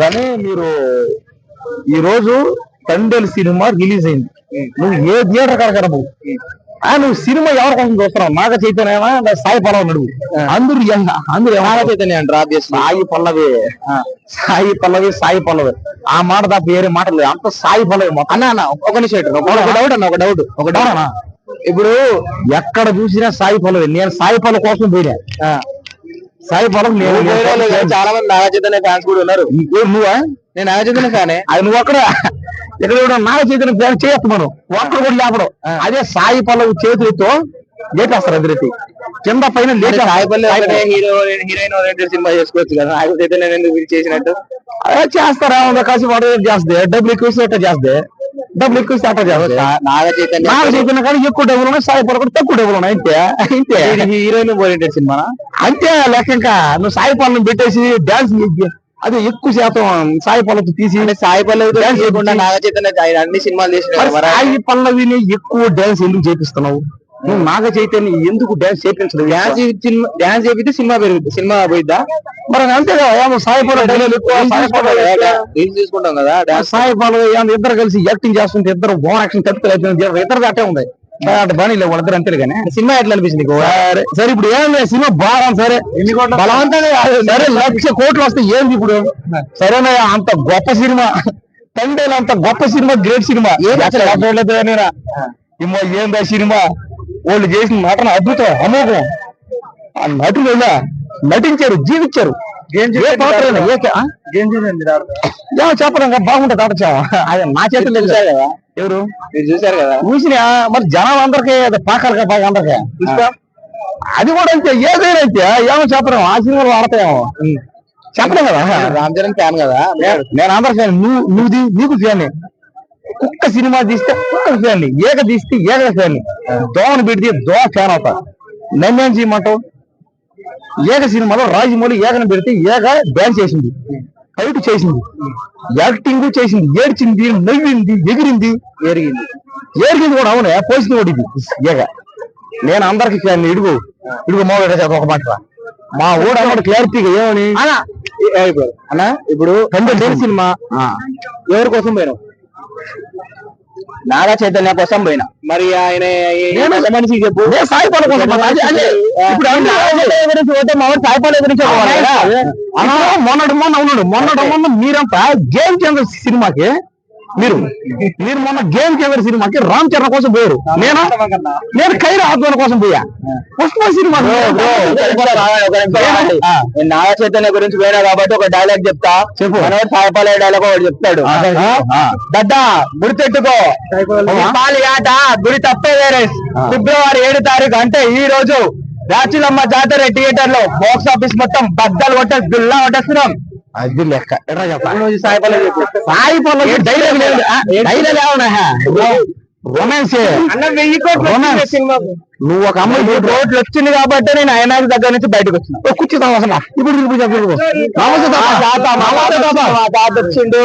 కానీ మీరు ఈ రోజు తండేలు సినిమా రిలీజ్ అయింది. నువ్వు ఏ థియేటర్ కాడ నువ్వు ఆ నువ్వు సినిమా ఎవరి కోసం చూస్తున్నావు? నాగ చైతన్యమా? సాయి పల్లవి నడువు? అందరూ అందరూ నాగ చైతన్య అంటారు సాయి పల్లవి. సాయి పల్లవి సాయి పల్లవి. ఆ మాట తప్ప వేరే మాట లేదు. అంత సాయి పల్లవి అన్న అన్న ఒక నిమిషం ఒక డౌట్ అన్న ఒక డౌట్ ఒక డౌట్ అన్న ఇప్పుడు ఎక్కడ చూసినా సాయి పల్లవి. నేను సాయి పల్లవి కోసం పోయినా. సాయి నేను చాలా మంది నాగ చైతన్య ఫ్యాన్స్ కూడా ఉన్నారు. నువ్వా? నేను నాగ చైతన్య ఫ్యానే. అది నువ్వు అక్కడ. ఇక్కడ కూడా నాగ చైతన్య ఫ్యాన్ చేయొచ్చు మనం. ఒక్కడ కూడా లేపడం. అదే సాయి పల్లవి చేతులతో లేపేస్తారు ఎదురెత్తి కింద పైన Sai Pallavi hero heroine oriented cinema చేసుకోవచ్చు కదా. నాగ చైతన్య ఎందుకు వీళ్ళు చేసినట్టు? అదే చేస్తారా? కాసి వాడు చేస్తే. డబ్బులు ఎక్కువ చేస్తే. డబ్బులు ఎక్కువ చేస్తే నాగ చైతన్య నాగ చైతన్య కానీ ఎక్కువ డబ్బులు ఉన్నాయి సాయి పల్లవి కూడా తక్కువ డబ్బులు ఉన్నాయి అంతే అంతే హీరోయిన్ ఓరియంటెడ్ సినిమా? అంతే లెక్క ఇంకా. నువ్వు సాయి పల్లవి పెట్టేసి డాన్స్ అదే ఎక్కువ శాతం సాయి పల్లవి తీసి సాయి పల్లవి డాన్స్ చేయకుండా నాగ చైతన్య అన్ని సినిమాలు చేసిన సాయి పల్లవిని ఎక్కువ డాన్స్ ఎందుకు చేపిస్తున్నావు? నువ్వు నాగ చైతన్య ఎందుకు డాన్స్ చేపించదు డాన్స్ డాన్స్ చేపితే సినిమా పెరుగుతుంది సినిమా పోయిద్దా? మరి అంతే కదా ఏమో సాయి పల్లవి డైలాగ్ ఎక్కువ సాయి పల్లవి రీల్స్ తీసుకుంటాం కదా? సాయి పల్లవి ఏమో ఇద్దరు కలిసి యాక్టింగ్ చేస్తుంటే ఇద్దరు ఓవర్ యాక్షన్ తప్పితే ఇద్దరు అట్టే ఉంది. అటు బానీ లేవు వాళ్ళిద్దరు అంతే కానీ. సినిమా ఎట్లా అనిపించింది? సరే. ఇప్పుడు ఏం లేదు. సినిమా బాగా సరే. సరే లక్ష కోట్లు వస్తే ఏంది ఇప్పుడు? సరేనా అంత గొప్ప సినిమా. తండ్రి అంత గొప్ప సినిమా గ్రేట్ సినిమా. ఇమ్మో ఏందా సినిమా? వాళ్ళు చేసిన నటన అద్భుతం అమోఘం. ఆ నటులు నటించారు జీవించారు. చెప్పడం బాగుంటది ఆట చావా అది నా చేతుల్లో ఎవరు? మీరు చూసారు కదా? చూసిన మరి జనాలు అందరికీ అది పాకాలి బాగా అందరికీ. అది కూడా అంతే ఏదైనా అంతే. ఏమో చెప్పడం ఆ సినిమాలు ఆడతాయేమో. చెప్పలేం కదా? రామ్ చరణ్ ఫ్యాన్ కదా నేను అందరు ఫ్యాన్ నువ్వు నువ్వు నీకు ఫ్యాన్. కుక్క సినిమా తీస్తే కుక్క ఫ్యాన్ ఏక తీస్తే ఏక ఫ్యాన్ దోమను పెడితే దో ఫ్యాన్ అవుతా. నన్నేం చేయమంటావు? ఏక సినిమాలో రాజమౌళి ఏకను పెడితే ఏక డాన్స్ చేసింది ఫైట్ చేసింది యాక్టింగ్ చేసింది ఏడ్చింది నవ్వింది ఎగిరింది. ఎరిగింది. ఎరిగింది కూడా అవునే పోసింది కూడా ఇది. ఏక. నేను అందరికి ఫ్యాన్ ఇడుగు. ఇడుగు మా ఊరు ఒక మాట. మా ఊడు క్లారిటీగా ఏమని? అన్నా. ఇప్పుడు సినిమా. ఎవరి కోసం పోయినావు? నాగా చైతన్య కోసం పోయినా. మరి ఆయన మనిషి చెప్పు. సాయిపాల కోసం పోతే మా వాడు సాయిపాల గురించి మొన్నటి మొన్న ఉన్నాడు మొన్నటి మొన్న మీరంతా గేమ్ చేంజర్ సినిమాకి మీరు మీరు మొన్న గేమ్ చేంజర్ సినిమాకి? రామ్ చరణ్ కోసం పోయారు. నేను? నేను ఖైరు ఆత్మల కోసం పోయా. పుష్ప సినిమా నాగ చైతన్య గురించి పోయినా కాబట్టి ఒక డైలాగ్ చెప్తా. చెప్పు. సాయపాలయ డైలాగ్ ఒకటి చెప్తాడు. దద్దా గుడి పెట్టుకో పాలి ఆట గుడి తప్పే వేరే. ఫిబ్రవరి ఏడు తారీఖు అంటే ఈ రోజు రాచులమ్మ జాతర థియేటర్లో బాక్స్ ఆఫీస్ మొత్తం బద్దలు కొట్టేసి గుల్లా కొట్టేస్తున్నాం. అది లెక్క. ఎట్లా చెప్పా? సాయి పల్లవి చెప్పు? సాయి పల్లవి డైలాగ్ లేదు. డైలాగ్ ఏమన్నా రొమాన్స్ నువ్వు ఒక అమ్మాయి కోట్లు వచ్చింది కాబట్టి నేను ఆయన దగ్గర నుంచి బయటకు వచ్చిన. అసలు ఇప్పుడు ఇప్పుడు చెప్పు. నమస్తే తాత వచ్చిండు.